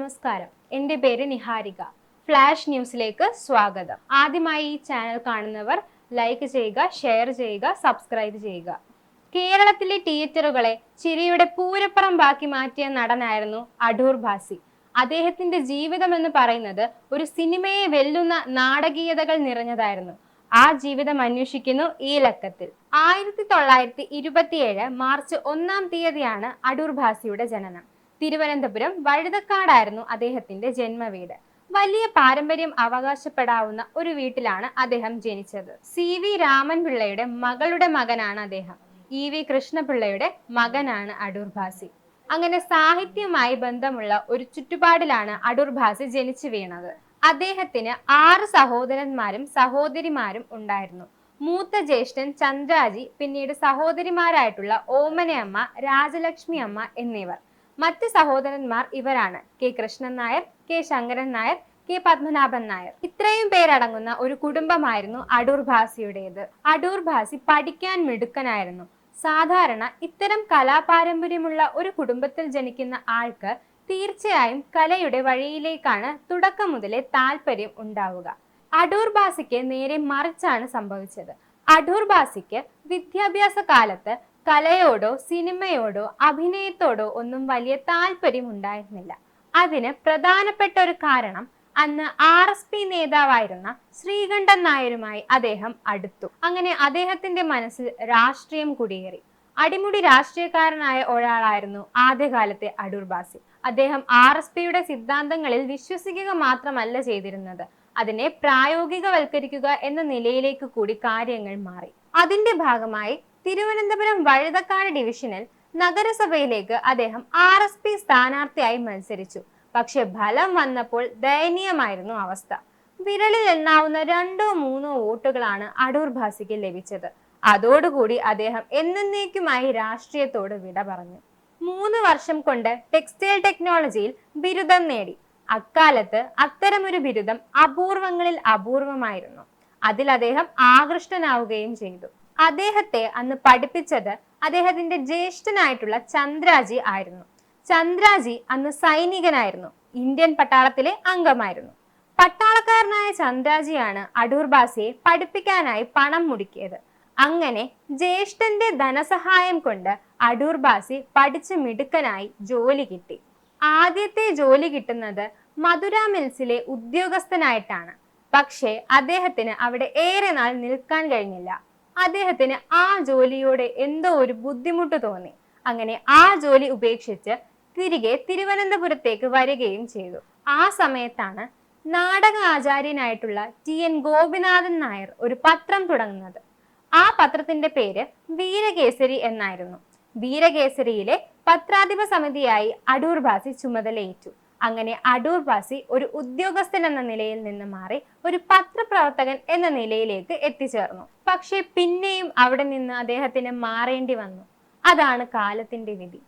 നമസ്കാരം. എന്റെ പേര് നിഹാരിക. ഫ്ലാഷ് ന്യൂസിലേക്ക് സ്വാഗതം. ആദ്യമായി ഈ ചാനൽ കാണുന്നവർ ലൈക്ക് ചെയ്യുക ഷെയർ ചെയ്യുക സബ്സ്ക്രൈബ് ചെയ്യുക. കേരളത്തിലെ തിയേറ്ററുകളെ ചിരിയുടെ പൂരപ്പറമ്പാക്കി മാറ്റിയ നടനായിരുന്നു അടൂർ ഭാസി അദ്ദേഹത്തിന്റെ ജീവിതം എന്ന് പറയുന്നത് ഒരു സിനിമയെ വെല്ലുന്ന നാടകീയതകൾ നിറഞ്ഞതായിരുന്നു. ആ ജീവിതം അന്വേഷിക്കുന്നു ഈ ലക്കത്തിൽ. ആയിരത്തി തൊള്ളായിരത്തി ഇരുപത്തിയേഴ് മാർച്ച് ഒന്നാം തീയതിയാണ് അടൂർ ഭാസിയുടെ ജനനം. തിരുവനന്തപുരം വഴുതക്കാടായിരുന്നു അദ്ദേഹത്തിന്റെ ജന്മവീട്. വലിയ പാരമ്പര്യം അവകാശപ്പെടാവുന്ന ഒരു വീട്ടിലാണ് അദ്ദേഹം ജനിച്ചത്. സി. വി. രാമൻപിള്ളയുടെ മകളുടെ മകനാണ് അദ്ദേഹം. ഇ. വി. കൃഷ്ണപിള്ളയുടെ മകനാണ് അടൂർ ഭാസി അങ്ങനെ സാഹിത്യവുമായി ബന്ധമുള്ള ഒരു ചുറ്റുപാടിലാണ് അടൂർ ഭാസി ജനിച്ചു വീണത്. അദ്ദേഹത്തിന് ആറ് സഹോദരന്മാരും സഹോദരിമാരും ഉണ്ടായിരുന്നു. മൂത്ത ജ്യേഷ്ഠൻ ചന്ദ്രാജി പിന്നീട് സഹോദരിമാരായിട്ടുള്ള ഓമനയമ്മ രാജലക്ഷ്മി അമ്മ എന്നിവർ. മറ്റ് സഹോദരന്മാർ ഇവരാണ്. K. Krishnan Nair K. Sankaran Nair K. Padmanabhan Nair. ഇത്രയും പേരടങ്ങുന്ന ഒരു കുടുംബമായിരുന്നു അടൂർ ഭാസിയുടേത്. അടൂർ ഭാസി പഠിക്കാൻ മിടുക്കനായിരുന്നു. സാധാരണ ഇത്തരം കലാപാരമ്പര്യമുള്ള ഒരു കുടുംബത്തിൽ ജനിക്കുന്ന ആൾക്ക് തീർച്ചയായും കലയുടെ വഴിയിലേക്കാണ് തുടക്കം മുതലേ താല്പര്യം ഉണ്ടാവുക. അടൂർ ബാസിക്ക് നേരെ മറിച്ചാണ് സംഭവിച്ചത്. അടൂർ ബാസിക്ക് വിദ്യാഭ്യാസ കാലത്ത് കലയോടോ സിനിമയോടോ അഭിനയത്തോടോ ഒന്നും വലിയ താല്പര്യം ഉണ്ടായിരുന്നില്ല അതിന് പ്രധാനപ്പെട്ട ഒരു കാരണം അന്ന് ആർ എസ് പി നേതാവായിരുന്ന ശ്രീകണ്ഠൻ നായരുമായി അദ്ദേഹം അടുത്തു. അങ്ങനെ അദ്ദേഹത്തിന്റെ മനസ്സിൽ രാഷ്ട്രീയം കുടിയേറി. അടിമുടി രാഷ്ട്രീയക്കാരനായ ഒരാളായിരുന്നു ആദ്യകാലത്തെ അടൂർ ബാസി. അദ്ദേഹം ആർ എസ് പിയുടെ സിദ്ധാന്തങ്ങളിൽ വിശ്വസിക്കുക മാത്രമല്ല ചെയ്തിരുന്നത്. അതിനെ പ്രായോഗികവൽക്കരിക്കുക എന്ന നിലയിലേക്ക് കൂടി കാര്യങ്ങൾ മാറി. അതിന്റെ ഭാഗമായി തിരുവനന്തപുരം വഴുതക്കാട് ഡിവിഷനിൽ നഗരസഭയിലേക്ക് അദ്ദേഹം ആർ എസ് പി സ്ഥാനാർത്ഥിയായി മത്സരിച്ചു. പക്ഷെ ഫലം വന്നപ്പോൾ ദയനീയമായിരുന്നു അവസ്ഥ. വിരലിൽ എണ്ണാവുന്ന രണ്ടോ മൂന്നോ വോട്ടുകളാണ് അടൂർ ഭാസിക്ക് ലഭിച്ചത്. അതോടുകൂടി അദ്ദേഹം എന്നേക്കുമായി രാഷ്ട്രീയത്തോട് വിട പറഞ്ഞു. മൂന്ന് വർഷം കൊണ്ട് ടെക്സ്റ്റൈൽ ടെക്നോളജിയിൽ ബിരുദം നേടി. അക്കാലത്ത് അത്തരമൊരു ബിരുദം അപൂർവങ്ങളിൽ അപൂർവമായിരുന്നു. അതിൽ അദ്ദേഹം ആകൃഷ്ടനാവുകയും ചെയ്തു. അദ്ദേഹത്തെ അന്ന് പഠിപ്പിച്ചത് അദ്ദേഹത്തിന്റെ ജ്യേഷ്ഠനായിട്ടുള്ള ചന്ദ്രാജി ആയിരുന്നു. ചന്ദ്രാജി അന്ന് സൈനികനായിരുന്നു. ഇന്ത്യൻ പട്ടാളത്തിലെ അംഗമായിരുന്നു. പട്ടാളക്കാരനായ ചന്ദ്രാജിയാണ് അടൂർ ബാസിയെ പഠിപ്പിക്കാനായി പണം മുടക്കിയത്. അങ്ങനെ ജ്യേഷ്ഠന്റെ ധനസഹായം കൊണ്ട് അടൂർ ബാസി പഠിച്ച് മിടുക്കനായി ജോലി കിട്ടി. ആദ്യത്തെ ജോലി കിട്ടുന്നത് മധുര മിൽസിലെ ഉദ്യോഗസ്ഥനായിട്ടാണ്. പക്ഷേ അദ്ദേഹത്തിന് അവിടെ ഏറെ നാൾ നിൽക്കാൻ കഴിഞ്ഞില്ല. അദ്ദേഹത്തിന് ആ ജോലിയോടെ എന്തോ ഒരു ബുദ്ധിമുട്ട് തോന്നി. അങ്ങനെ ആ ജോലി ഉപേക്ഷിച്ച് തിരികെ തിരുവനന്തപുരത്തേക്ക് വരികയും ചെയ്തു. ആ സമയത്താണ് നാടക ആചാര്യനായിട്ടുള്ള ടി എൻ ഗോപിനാഥൻ നായർ ഒരു പത്രം തുടങ്ങുന്നത്. ആ പത്രത്തിന്റെ പേര് വീരകേസരി എന്നായിരുന്നു. വീരകേസരിയിലെ പത്രാധിപ സമിതിയായി അടൂർ ഭാസി ചുമതലയേറ്റു. അങ്ങനെ അടൂർ വാസി ഒരു ഉദ്യോഗസ്ഥൻ എന്ന നിലയിൽ നിന്ന് മാറി ഒരു പത്രപ്രവർത്തകൻ എന്ന നിലയിലേക്ക് എത്തിച്ചേർന്നു. പക്ഷേ പിന്നെയും അവിടെ നിന്ന് അദ്ദേഹത്തിന് മാറേണ്ടി വന്നു. അതാണ് കാലത്തിന്റെ വിധി.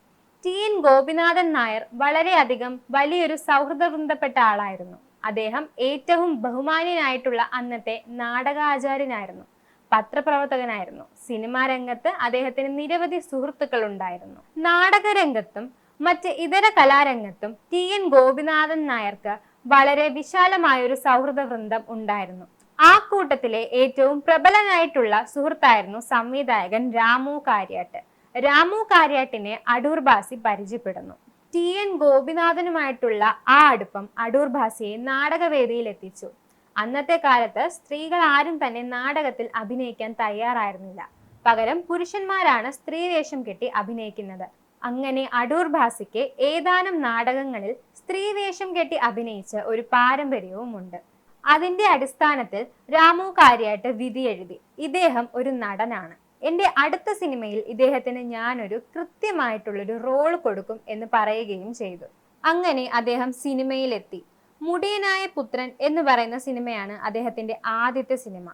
ടി എൻ ഗോപിനാഥൻ നായർ വളരെയധികം വലിയൊരു സൗഹൃദ വൃന്ദപ്പെട്ട ആളായിരുന്നു. അദ്ദേഹം ഏറ്റവും ബഹുമാന്യനായിട്ടുള്ള അന്നത്തെ നാടകാചാര്യനായിരുന്നു. പത്രപ്രവർത്തകനായിരുന്നു. സിനിമാ രംഗത്ത് അദ്ദേഹത്തിന് നിരവധി സുഹൃത്തുക്കൾ ഉണ്ടായിരുന്നു. നാടകരംഗത്തും മറ്റ് ഇതര കലാരംഗത്തും ടി എൻ ഗോപിനാഥൻ നായർക്ക് വളരെ വിശാലമായൊരു സൗഹൃദ വൃന്ദം ഉണ്ടായിരുന്നു. ആ കൂട്ടത്തിലെ ഏറ്റവും പ്രബലനായിട്ടുള്ള സുഹൃത്തായിരുന്നു സംവിധായകൻ രാമു കാര്യാട്ട്. രാമു കാര്യാട്ടിനെ അടൂർ ബാസി പരിചയപ്പെടുന്നു. ടി എൻ ഗോപിനാഥനുമായിട്ടുള്ള ആ അടുപ്പം അടൂർ ഭാസിയെ നാടകവേദിയിൽ എത്തിച്ചു. അന്നത്തെ കാലത്ത് സ്ത്രീകൾ ആരും തന്നെ നാടകത്തിൽ അഭിനയിക്കാൻ തയ്യാറായിരുന്നില്ല. പകരം പുരുഷന്മാരാണ് സ്ത്രീവേഷം കെട്ടി അഭിനയിക്കുന്നത്. അങ്ങനെ അടൂർ ഭാസിക്ക് ഏതാനും നാടകങ്ങളിൽ സ്ത്രീവേഷം കെട്ടി അഭിനയിച്ച ഒരു പാരമ്പര്യവുമുണ്ട്. അതിന്റെ അടിസ്ഥാനത്തിൽ രാമു കാര്യായിട്ട് വിധി എഴുതി. ഇദ്ദേഹം ഒരു നടനാണ്. എന്റെ അടുത്ത സിനിമയിൽ ഇദ്ദേഹത്തിന് ഞാനൊരു കൃത്യമായിട്ടുള്ളൊരു റോൾ കൊടുക്കും എന്ന് പറയുകയും ചെയ്തു. അങ്ങനെ അദ്ദേഹം സിനിമയിലെത്തി. മുടിയനായ പുത്രൻ എന്ന് പറയുന്ന സിനിമയാണ് അദ്ദേഹത്തിന്റെ ആദ്യത്തെ സിനിമ.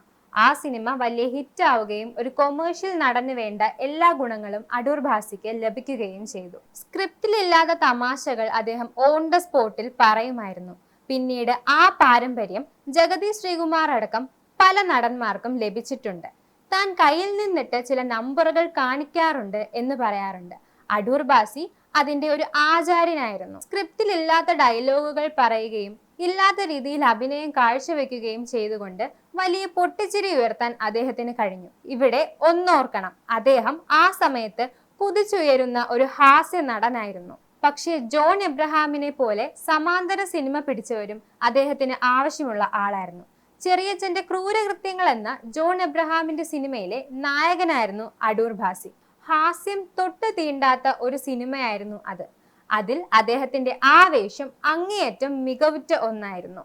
ആ സിനിമ വലിയ ഹിറ്റ് ആവുകയും ഒരു കൊമേഴ്ഷ്യൽ നടന്നു വേണ്ട എല്ലാ ഗുണങ്ങളും അടൂർ ഭാസിക്ക് ലഭിക്കുകയും ചെയ്തു. സ്ക്രിപ്റ്റിലില്ലാത്ത തമാശകൾ അദ്ദേഹം ഓൺ ദ സ്പോട്ടിൽ പറയുമായിരുന്നു. പിന്നീട് ആ പാരമ്പര്യം ജഗതി ശ്രീകുമാർ അടക്കം പല നടന്മാർക്കും ലഭിച്ചിട്ടുണ്ട്. താൻ കയ്യിൽ നിന്നിട്ട് ചില നമ്പറുകൾ കാണിക്കാറുണ്ട് എന്ന് പറയാറുണ്ട്. അടൂർ ബാസി അതിന്റെ ഒരു ആചാര്യനായിരുന്നു. സ്ക്രിപ്റ്റിൽ ഇല്ലാത്ത ഡയലോഗുകൾ പറയുകയും ഇല്ലാത്ത രീതിയിൽ അഭിനയം കാഴ്ചവെക്കുകയും ചെയ്തുകൊണ്ട് വലിയ പൊട്ടിച്ചിരി ഉയർത്താൻ അദ്ദേഹത്തിന് കഴിഞ്ഞു. ഇവിടെ ഒന്നോർക്കണം. അദ്ദേഹം ആ സമയത്ത് കുതിച്ചുയരുന്ന ഒരു ഹാസ്യ നടനായിരുന്നു. പക്ഷേ ജോൺ എബ്രഹാമിനെ പോലെ സമാന്തര സിനിമ പിടിച്ചവരും അദ്ദേഹത്തിന് ആവശ്യമുള്ള ആളായിരുന്നു. ചെറിയച്ഛന്റെ ക്രൂരകൃത്യങ്ങൾ എന്ന ജോൺ എബ്രഹാമിന്റെ സിനിമയിലെ നായകനായിരുന്നു അടൂർ ഭാസി. ഹാസ്യം തൊട്ട് തീണ്ടാത്ത ഒരു സിനിമയായിരുന്നു അത്. അതിൽ അദ്ദേഹത്തിന്റെ ആവേശം അങ്ങേയറ്റം മികവുറ്റ ഒന്നായിരുന്നു.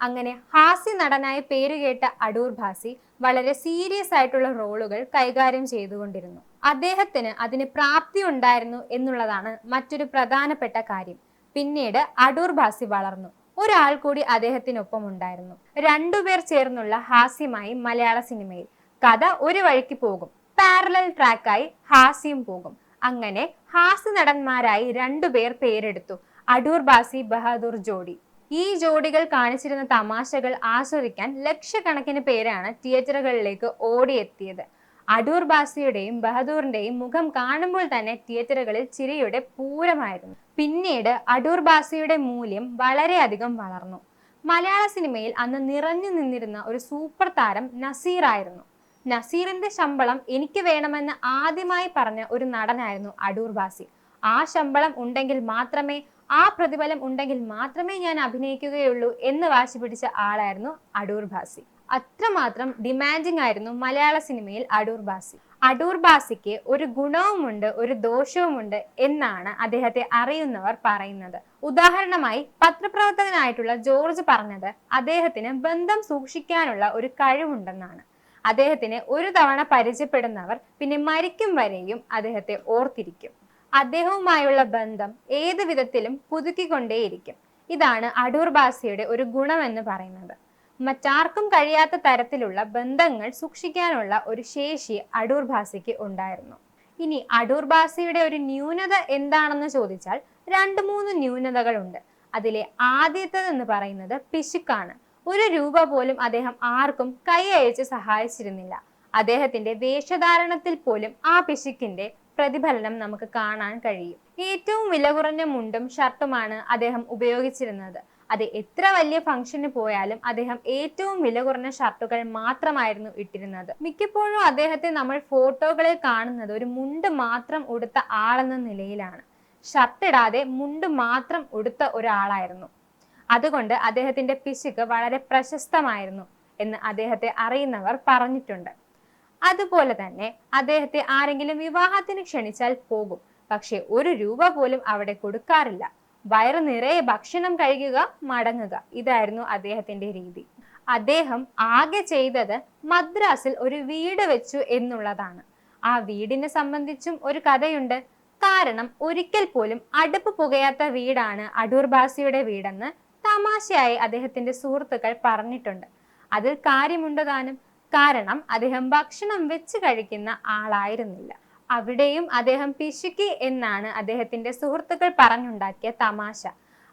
അങ്ങനെ ഹാസ്യ നടനായി പേരുകേട്ട അടൂർ ഭാസി വളരെ സീരിയസ് ആയിട്ടുള്ള റോളുകൾ കൈകാര്യം ചെയ്തുകൊണ്ടിരുന്നു. അദ്ദേഹത്തിന് അതിന് പ്രാപ്തി ഉണ്ടായിരുന്നു എന്നുള്ളതാണ് മറ്റൊരു പ്രധാനപ്പെട്ട കാര്യം. പിന്നീട് അടൂർ ഭാസി വളർന്നു. ഒരാൾ കൂടി അദ്ദേഹത്തിനൊപ്പം ഉണ്ടായിരുന്നു. രണ്ടുപേർ ചേർന്നുള്ള ഹാസ്യമായി മലയാള സിനിമയിൽ കഥ ഒരു വഴിക്ക് പോകും. പാരലൽ ട്രാക്കായി ഹാസ്യം പോകും. അങ്ങനെ ഹാസ്യ നടന്മാരായി രണ്ടുപേർ പേരെടുത്തു. അടൂർ ബാസി ബഹാദൂർ ജോഡി. ഈ ജോഡികൾ കാണിച്ചിരുന്ന തമാശകൾ ആസ്വദിക്കാൻ ലക്ഷക്കണക്കിന് പേരാണ് തിയേറ്ററുകളിലേക്ക് ഓടിയെത്തിയത്. അടൂർ ബാസിയുടെയും ബഹദൂറിന്റെയും മുഖം കാണുമ്പോൾ തന്നെ തിയേറ്ററുകളിൽ ചിരിയുടെ പൂരമായിരുന്നു. പിന്നീട് അടൂർ ബാസിയുടെ മൂല്യം വളരെയധികം വളർന്നു. മലയാള സിനിമയിൽ അന്ന് നിറഞ്ഞു നിന്നിരുന്ന ഒരു സൂപ്പർ താരം നസീർ ആയിരുന്നു നസീറിന്റെ ശമ്പളം എനിക്ക് വേണമെന്ന് ആദ്യമായി പറഞ്ഞ ഒരു നടനായിരുന്നു അടൂർ ബാസി. ആ ശമ്പളം ഉണ്ടെങ്കിൽ മാത്രമേ ആ പ്രതിഫലം ഉണ്ടെങ്കിൽ മാത്രമേ ഞാൻ അഭിനയിക്കുകയുള്ളൂ എന്ന് വാശി പിടിച്ച ആളായിരുന്നു അടൂർ ബാസി. അത്രമാത്രം ഡിമാൻഡിങ് ആയിരുന്നു മലയാള സിനിമയിൽ അടൂർ ബാസി. അടൂർ ബാസിക്ക് ഒരു ഗുണവുമുണ്ട് ഒരു ദോഷവുമുണ്ട് എന്നാണ് അദ്ദേഹത്തെ അറിയുന്നവർ പറയുന്നത്. ഉദാഹരണമായി പത്രപ്രവർത്തകനായിട്ടുള്ള ജോർജ് പറഞ്ഞത് അദ്ദേഹത്തിന് ബന്ധം സൂക്ഷിക്കാനുള്ള ഒരു കഴിവുണ്ടെന്നാണ്. അദ്ദേഹത്തിന് ഒരു തവണ പരിചയപ്പെടുന്നവർ പിന്നെ മരിക്കും വരെയും അദ്ദേഹത്തെ ഓർത്തിരിക്കും. അദ്ദേഹവുമായുള്ള ബന്ധം ഏത് വിധത്തിലും പുതുക്കിക്കൊണ്ടേയിരിക്കും. ഇതാണ് അടൂർ ബാസിയുടെ ഒരു ഗുണമെന്ന് പറയുന്നത്. മറ്റാർക്കും കഴിയാത്ത തരത്തിലുള്ള ബന്ധങ്ങൾ സൂക്ഷിക്കാനുള്ള ഒരു ശേഷി അടൂർ ഭാസിക്ക് ഉണ്ടായിരുന്നു. ഇനി അടൂർ ഭാസിയുടെ ഒരു ന്യൂനത എന്താണെന്ന് ചോദിച്ചാൽ രണ്ട് മൂന്ന് ന്യൂനതകളുണ്ട്. അതിലെ ആദ്യത്തേതെന്ന് പറയുന്നത് പിശുക്കാണ്. ഒരു രൂപ പോലും അദ്ദേഹം ആർക്കും കൈ അയച്ച് സഹായിച്ചിരുന്നില്ല. അദ്ദേഹത്തിന്റെ വേഷധാരണത്തിൽ പോലും ആ പിശുക്കിന്റെ പ്രതിഫലനം നമുക്ക് കാണാൻ കഴിയും. ഏറ്റവും വില കുറഞ്ഞ മുണ്ടും ഷർട്ടുമാണ് അദ്ദേഹം ഉപയോഗിച്ചിരുന്നത്. അത് എത്ര വലിയ ഫംഗ്ഷന് പോയാലും അദ്ദേഹം ഏറ്റവും വില കുറഞ്ഞ ഷർട്ടുകൾ മാത്രമായിരുന്നു ഇട്ടിരുന്നത്. മിക്കപ്പോഴും അദ്ദേഹത്തെ നമ്മൾ ഫോട്ടോകളിൽ കാണുന്നത് ഒരു മുണ്ട് മാത്രം ഉടുത്ത ആളെന്ന നിലയിലാണ്. ഷർട്ടിടാതെ മുണ്ട് മാത്രം ഉടുത്ത ഒരാളായിരുന്നു. അതുകൊണ്ട് അദ്ദേഹത്തിന്റെ പിശുക്ക് വളരെ പ്രശസ്തമായിരുന്നു എന്ന് അദ്ദേഹത്തെ അറിയുന്നവർ പറഞ്ഞിട്ടുണ്ട്. അതുപോലെ തന്നെ അദ്ദേഹത്തെ ആരെങ്കിലും വിവാഹത്തിന് ക്ഷണിച്ചാൽ പോകും. പക്ഷെ ഒരു രൂപ പോലും അവിടെ കൊടുക്കാറില്ല. വയറ് നിറയെ ഭക്ഷണം കഴിക്കുക മടങ്ങുക. ഇതായിരുന്നു അദ്ദേഹത്തിന്റെ രീതി. അദ്ദേഹം ആകെ ചെയ്തത് മദ്രാസിൽ ഒരു വീട് വെച്ചു എന്നുള്ളതാണ്. ആ വീടിനെ സംബന്ധിച്ചും ഒരു കഥയുണ്ട്. കാരണം ഒരിക്കൽ പോലും അടുപ്പ് പുകയാത്ത വീടാണ് അടൂർ ബാസിയുടെ വീടെന്ന് തമാശയായി അദ്ദേഹത്തിന്റെ സുഹൃത്തുക്കൾ പറഞ്ഞിട്ടുണ്ട്. അതിൽ കാര്യമുണ്ട് താനും. കാരണം അദ്ദേഹം ഭക്ഷണം വെച്ച് കഴിക്കുന്ന ആളായിരുന്നില്ല. അവിടെയും അദ്ദേഹം പിശുക്കി എന്നാണ് അദ്ദേഹത്തിന്റെ സുഹൃത്തുക്കൾ പറഞ്ഞുണ്ടാക്കിയ തമാശ.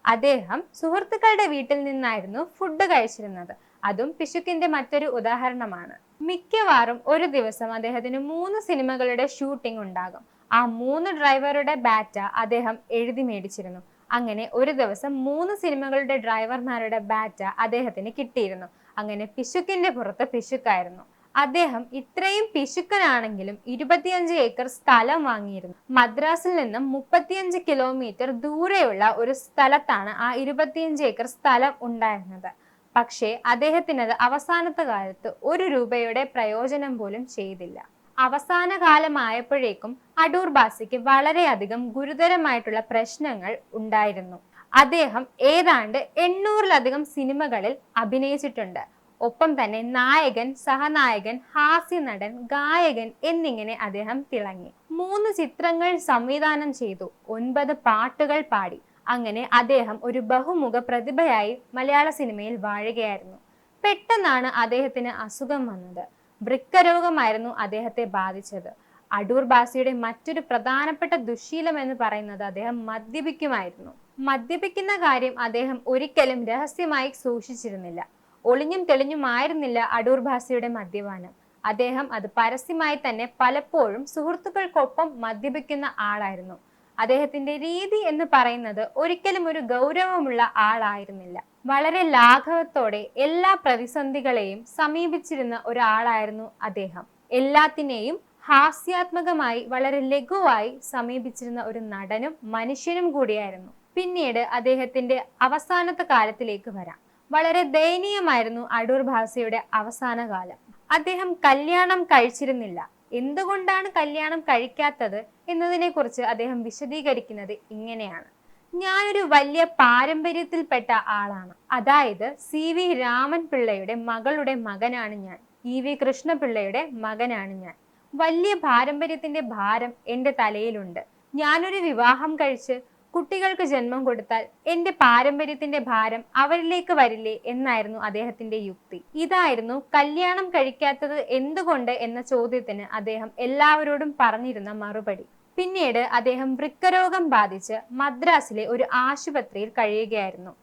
അദ്ദേഹം സുഹൃത്തുക്കളുടെ വീട്ടിൽ നിന്നായിരുന്നു ഫുഡ് കഴിച്ചിരുന്നത്. അതും പിശുക്കിന്റെ മറ്റൊരു ഉദാഹരണമാണ്. മിക്കവാറും ഒരു ദിവസം അദ്ദേഹത്തിന് മൂന്ന് സിനിമകളുടെ ഷൂട്ടിംഗ് ഉണ്ടാകും. ആ മൂന്ന് ഡ്രൈവറുടെ ബാറ്റ അദ്ദേഹം എഴുതി മേടിച്ചിരുന്നു. അങ്ങനെ ഒരു ദിവസം മൂന്ന് സിനിമകളുടെ ഡ്രൈവർമാരുടെ ബാറ്റ അദ്ദേഹത്തിന് കിട്ടിയിരുന്നു. അങ്ങനെ പിശുക്കിന്റെ പുറത്ത് പിശുക്കായിരുന്നു. അദ്ദേഹം ഇത്രയും പിശുക്കനാണെങ്കിലും ഇരുപത്തിയഞ്ച് ഏക്കർ സ്ഥലം വാങ്ങിയിരുന്നു. മദ്രാസിൽ നിന്നും മുപ്പത്തിയഞ്ച് കിലോമീറ്റർ ദൂരെയുള്ള ഒരു സ്ഥലത്താണ് ആ ഇരുപത്തിയഞ്ച് ഏക്കർ സ്ഥലം ഉണ്ടായിരുന്നത്. പക്ഷേ അദ്ദേഹത്തിനത് അവസാനത്തെ കാലത്ത് ഒരു രൂപയുടെ പ്രയോജനം പോലും ചെയ്തില്ല. അവസാന കാലമായപ്പോഴേക്കും അടൂർ ബാസിക്ക് വളരെയധികം ഗുരുതരമായിട്ടുള്ള പ്രശ്നങ്ങൾ ഉണ്ടായിരുന്നു. അദ്ദേഹം ഏതാണ്ട് എണ്ണൂറിലധികം സിനിമകളിൽ അഭിനയിച്ചിട്ടുണ്ട്. ഒപ്പം തന്നെ നായകൻ സഹനായകൻ ഹാസ്യ നടൻ ഗായകൻ എന്നിങ്ങനെ അദ്ദേഹം തിളങ്ങി. മൂന്ന് ചിത്രങ്ങൾ സംവിധാനം ചെയ്തു. ഒൻപത് പാട്ടുകൾ പാടി. അങ്ങനെ അദ്ദേഹം ഒരു ബഹുമുഖ പ്രതിഭയായി മലയാള സിനിമയിൽ വാഴുകയായിരുന്നു. പെട്ടെന്നാണ് അദ്ദേഹത്തിന് അസുഖം വന്നത്. വൃക്കരോഗമായിരുന്നു അദ്ദേഹത്തെ ബാധിച്ചത്. അടൂർ ബാസിയുടെ മറ്റൊരു പ്രധാനപ്പെട്ട ദുശീലം എന്ന് പറയുന്നത് അദ്ദേഹം മദ്യപിക്കുമായിരുന്നു. മദ്യപിക്കുന്ന കാര്യം അദ്ദേഹം ഒരിക്കലും രഹസ്യമായി സൂക്ഷിച്ചിരുന്നില്ല. ഒളിഞ്ഞും തെളിഞ്ഞുമായിരുന്നില്ല അടൂർ ഭാസിയുടെ മദ്യപാനം. അദ്ദേഹം അത് പരസ്യമായി തന്നെ പലപ്പോഴും സുഹൃത്തുക്കൾക്കൊപ്പം മദ്യപിക്കുന്ന ആളായിരുന്നു. അദ്ദേഹത്തിന്റെ രീതി എന്ന് പറയുന്നത് ഒരിക്കലും ഒരു ഗൗരവമുള്ള ആളായിരുന്നില്ല. വളരെ ലാഘവത്തോടെ എല്ലാ പ്രതിസന്ധികളെയും സമീപിച്ചിരുന്ന ഒരാളായിരുന്നു അദ്ദേഹം. എല്ലാത്തിനെയും ഹാസ്യാത്മകമായി വളരെ ലഘുവായി സമീപിച്ചിരുന്ന ഒരു നടനും മനുഷ്യനും കൂടിയായിരുന്നു. പിന്നീട് അദ്ദേഹത്തിന്റെ അവസാനത്തെ കാലത്തിലേക്ക് വരാം. വളരെ ദയനീയമായിരുന്നു അടൂർ ഭാസയുടെ അവസാന കാലം അദ്ദേഹം കല്യാണം കഴിച്ചിരുന്നില്ല. എന്തുകൊണ്ടാണ് കല്യാണം കഴിക്കാത്തത് എന്നതിനെ കുറിച്ച് അദ്ദേഹം വിശദീകരിക്കുന്നത് ഇങ്ങനെയാണ്. ഞാനൊരു വലിയ പാരമ്പര്യത്തിൽപ്പെട്ട ആളാണ്. അതായത് സി വി രാമൻ പിള്ളയുടെ മകളുടെ മകനാണ് ഞാൻ. ഇ വി കൃഷ്ണപിള്ളയുടെ മകനാണ് ഞാൻ. വലിയ പാരമ്പര്യത്തിന്റെ ഭാരം എന്റെ തലയിലുണ്ട്. ഞാനൊരു വിവാഹം കഴിച്ച് കുട്ടികൾക്ക് ജന്മം കൊടുത്താൽ എന്റെ പാരമ്പര്യത്തിന്റെ ഭാരം അവരിലേക്ക് വരില്ലേ എന്നായിരുന്നു അദ്ദേഹത്തിന്റെ യുക്തി. ഇതായിരുന്നു കല്യാണം കഴിക്കാത്തത് എന്തുകൊണ്ട് എന്ന ചോദ്യത്തിന് അദ്ദേഹം എല്ലാവരോടും പറഞ്ഞിരുന്ന മറുപടി. പിന്നീട് അദ്ദേഹം വൃക്കരോഗം ബാധിച്ച് മദ്രാസിലെ ഒരു ആശുപത്രിയിൽ കഴിയുകയായിരുന്നു.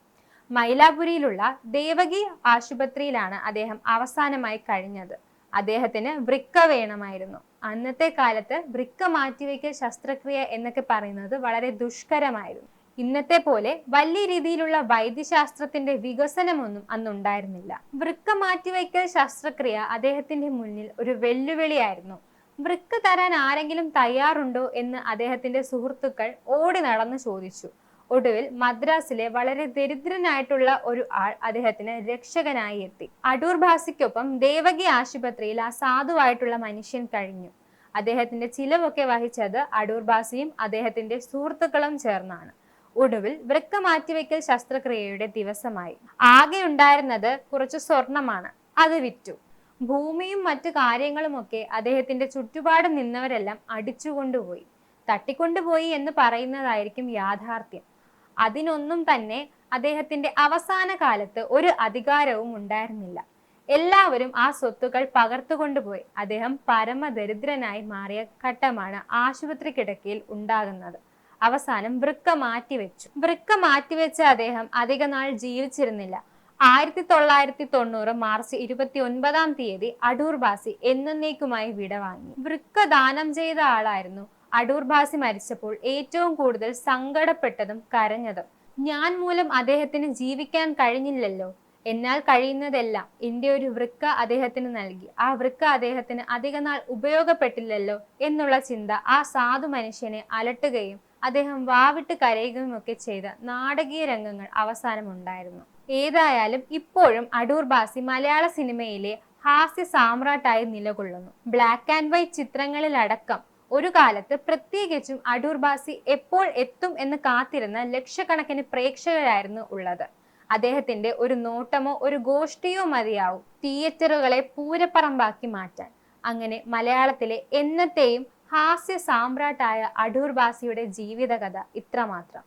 മൈലാപുരിയിലുള്ള ദേവകി ആശുപത്രിയിലാണ് അദ്ദേഹം അവസാനമായി കഴിഞ്ഞത്. അദ്ദേഹത്തിന് വൃക്ക വേണമായിരുന്നു. അന്നത്തെ കാലത്ത് വൃക്ക മാറ്റിവെക്കൽ ശസ്ത്രക്രിയ എന്നൊക്കെ പറയുന്നത് വളരെ ദുഷ്കരമായിരുന്നു. ഇന്നത്തെ പോലെ വലിയ രീതിയിലുള്ള വൈദ്യശാസ്ത്രത്തിന്റെ വികസനമൊന്നും അന്നുണ്ടായിരുന്നില്ല. വൃക്ക മാറ്റിവെക്കൽ ശസ്ത്രക്രിയ അദ്ദേഹത്തിന്റെ മുന്നിൽ ഒരു വെല്ലുവിളിയായിരുന്നു. വൃക്ക തരാൻ ആരെങ്കിലും തയ്യാറുണ്ടോ എന്ന് അദ്ദേഹത്തിന്റെ സുഹൃത്തുക്കൾ ഓടി നടന്ന് ചോദിച്ചു. ഒടുവിൽ മദ്രാസിലെ വളരെ ദരിദ്രനായിട്ടുള്ള ഒരു ആൾ അദ്ദേഹത്തിന് രക്ഷകനായി എത്തി. അടൂർ ഭാസിക്കൊപ്പം ദേവകി ആശുപത്രിയിൽ ആ സാധുവായിട്ടുള്ള മനുഷ്യൻ കഴിഞ്ഞു. അദ്ദേഹത്തിന്റെ ചിലവൊക്കെ വഹിച്ചത് അടൂർ ഭാസിയും അദ്ദേഹത്തിന്റെ സുഹൃത്തുക്കളും ചേർന്നാണ്. ഒടുവിൽ വൃക്ക മാറ്റിവെക്കൽ ശസ്ത്രക്രിയയുടെ ദിവസമായി. ആകെ ഉണ്ടായിരുന്നത് കുറച്ച് സ്വർണമാണ്. അത് വിറ്റു. ഭൂമിയും മറ്റു കാര്യങ്ങളുമൊക്കെ അദ്ദേഹത്തിന്റെ ചുറ്റുപാട് നിന്നവരെല്ലാം അടിച്ചുകൊണ്ടുപോയി. തട്ടിക്കൊണ്ടുപോയി എന്ന് പറയുന്നതായിരിക്കും യാഥാർത്ഥ്യം. അതിനൊന്നും തന്നെ അദ്ദേഹത്തിന്റെ അവസാന കാലത്ത് ഒരു അധികാരവും ഉണ്ടായിരുന്നില്ല. എല്ലാവരും ആ സ്വത്തുക്കൾ പകർത്തുകൊണ്ടുപോയി അദ്ദേഹം പരമദരിദ്രനായി മാറിയ ഘട്ടമാണ് ആശുപത്രി കിടക്കയിൽ ഉണ്ടാകുന്നത്. അവസാനം വൃക്ക മാറ്റിവെച്ചു വൃക്ക മാറ്റിവെച്ച അദ്ദേഹം അധിക നാൾ ജീവിച്ചിരുന്നില്ല. ആയിരത്തി തൊള്ളായിരത്തി തൊണ്ണൂറ് മാർച്ച് ഇരുപത്തി ഒൻപതാം തീയതി അടൂർ ബാസി എന്നേക്കുമായി വിടവാങ്ങി. വൃക്ക ദാനം ചെയ്ത ആളായിരുന്നു അടൂർ ഭാസി മരിച്ചപ്പോൾ ഏറ്റവും കൂടുതൽ സങ്കടപ്പെട്ടതും കരഞ്ഞതും. ഞാൻ മൂലം അദ്ദേഹത്തിന് ജീവിക്കാൻ കഴിഞ്ഞില്ലല്ലോ. എന്നാൽ കഴിയുന്നതെല്ലാം എന്റെ ഒരു വൃക്ക അദ്ദേഹത്തിന് നൽകി. ആ വൃക്ക അദ്ദേഹത്തിന് അധിക നാൾ ഉപയോഗപ്പെട്ടില്ലല്ലോ എന്നുള്ള ചിന്ത ആ സാധു മനുഷ്യനെ അലട്ടുകയും അദ്ദേഹം വാവിട്ട് കരയുകയും ഒക്കെ ചെയ്ത നാടകീയ രംഗങ്ങൾ അവസാനമുണ്ടായിരുന്നു. ഏതായാലും ഇപ്പോഴും അടൂർ ബാസി മലയാള സിനിമയിലെ ഹാസ്യ സാമ്രാട്ടായി നിലകൊള്ളുന്നു. ബ്ലാക്ക് ആൻഡ് വൈറ്റ് ചിത്രങ്ങളിലടക്കം ഒരു കാലത്ത് പ്രത്യേകിച്ചും അടൂർ ബാസി എപ്പോൾ എത്തും എന്ന് കാത്തിരുന്ന ലക്ഷക്കണക്കിന് പ്രേക്ഷകരായിരുന്നു ഉള്ളത്. അദ്ദേഹത്തിന്റെ ഒരു നോട്ടമോ ഒരു ഗോഷ്ഠിയോ മതിയാവും തിയേറ്ററുകളെ പൂരപ്പറമ്പാക്കി മാറ്റാൻ. അങ്ങനെ മലയാളത്തിലെ എന്നത്തെയും ഹാസ്യ സാമ്രാട്ടായ അടൂർ ബാസിയുടെ ജീവിതകഥ ഇത്രമാത്രം.